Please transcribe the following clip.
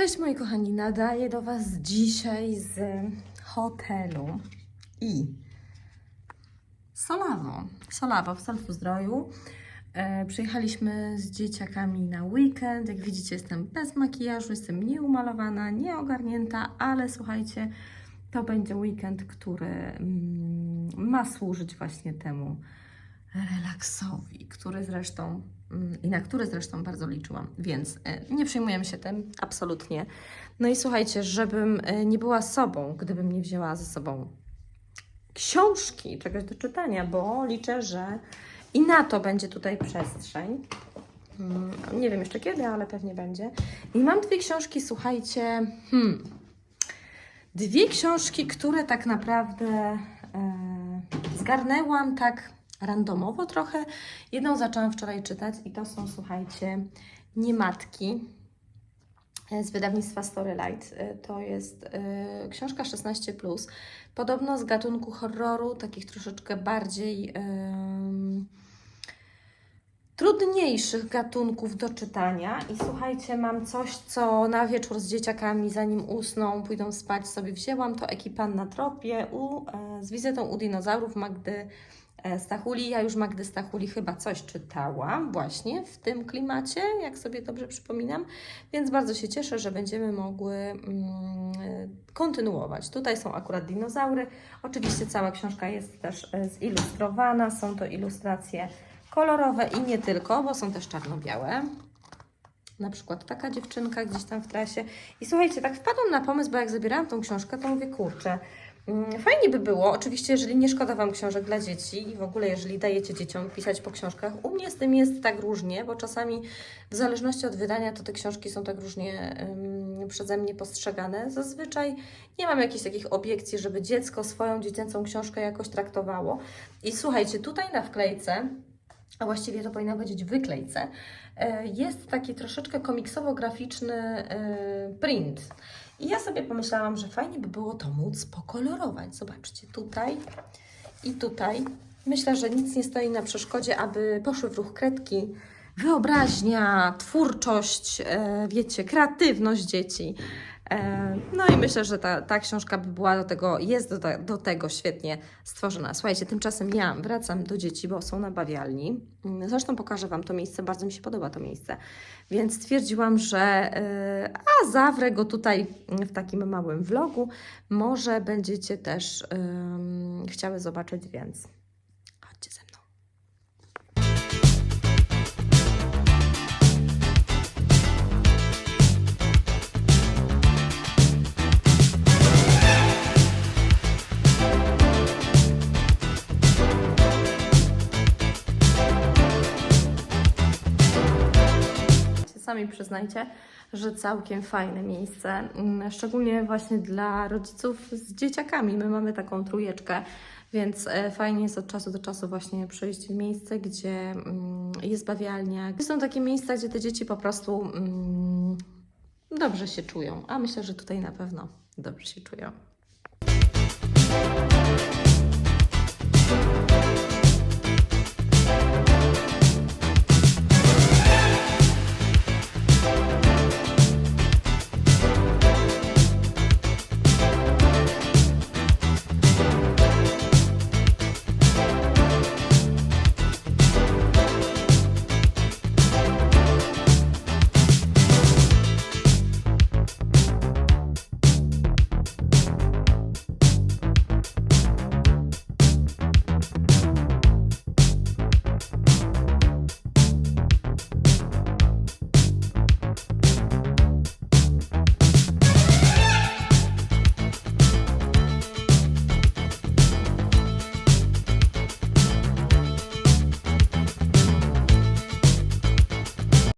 moi kochani, nadaję do Was dzisiaj z hotelu i Solawo, Solawo w Selfu-Zdroju. E, przyjechaliśmy z dzieciakami na weekend. Jak widzicie, jestem bez makijażu, jestem nieumalowana, nieogarnięta, ale słuchajcie, to będzie weekend, który mm, ma służyć właśnie temu relaksowi, który zresztą i na który zresztą bardzo liczyłam, więc e, nie przejmujemy się tym absolutnie. No i słuchajcie, żebym e, nie była sobą, gdybym nie wzięła ze sobą książki, czegoś do czytania, bo liczę, że i na to będzie tutaj przestrzeń. Mm, Nie wiem jeszcze kiedy, ale pewnie będzie. I mam dwie książki, słuchajcie, hmm, dwie książki, które tak naprawdę e, zgarnęłam tak randomowo trochę. Jedną zaczęłam wczoraj czytać i to są, słuchajcie, Niematki e, z wydawnictwa Storylight. E, To jest e, książka 16+. Podobno z gatunku horroru, takich troszeczkę bardziej em, trudniejszych gatunków do czytania. I słuchajcie, mam coś, co na wieczór z dzieciakami, zanim usną, pójdą spać, sobie wzięłam. To Ekipan na tropie u, z wizytą u dinozaurów Magdy Stachuli. Ja już Magdy Stachuli chyba coś czytałam właśnie w tym klimacie, jak sobie dobrze przypominam, więc bardzo się cieszę, że będziemy mogły mm, e, kontynuować. Tutaj są akurat dinozaury. Oczywiście cała książka jest też e, zilustrowana, są to ilustracje kolorowe i nie tylko, bo są też czarno-białe. Na przykład taka dziewczynka gdzieś tam w trasie. I słuchajcie, tak wpadłam na pomysł, bo jak zabierałam tą książkę, to mówię, kurczę, fajnie by było, oczywiście, jeżeli nie szkoda Wam książek dla dzieci i w ogóle, jeżeli dajecie dzieciom pisać po książkach, u mnie z tym jest tak różnie, bo czasami w zależności od wydania, to te książki są tak różnie ym, przeze mnie postrzegane. Zazwyczaj nie mam jakichś takich obiekcji, żeby dziecko swoją dziecięcą książkę jakoś traktowało. I słuchajcie, tutaj na wklejce a właściwie to powinna powiedzieć wyklejce, e, jest taki troszeczkę komiksowo-graficzny e, print. I ja sobie pomyślałam, że fajnie by było to móc pokolorować. Zobaczcie, tutaj i tutaj. Myślę, że nic nie stoi na przeszkodzie, aby poszły w ruch kredki. Wyobraźnia, twórczość, e, wiecie, kreatywność dzieci. E, No i myślę, że ta, ta książka by była do tego, jest do, do tego świetnie stworzona. Słuchajcie, tymczasem ja wracam do dzieci, bo są na bawialni. Zresztą pokażę Wam to miejsce, bardzo mi się podoba to miejsce. Więc stwierdziłam, że e, a zawrę go tutaj w takim małym vlogu. Może będziecie też em, chciały zobaczyć, więc Sami przyznajcie, że całkiem fajne miejsce, mm, szczególnie właśnie dla rodziców z dzieciakami. My mamy taką trójeczkę, więc e, fajnie jest od czasu do czasu właśnie przyjść w miejsce, gdzie mm, jest bawialnia. Są takie miejsca, gdzie te dzieci po prostu mm, dobrze się czują, a myślę, że tutaj na pewno dobrze się czują.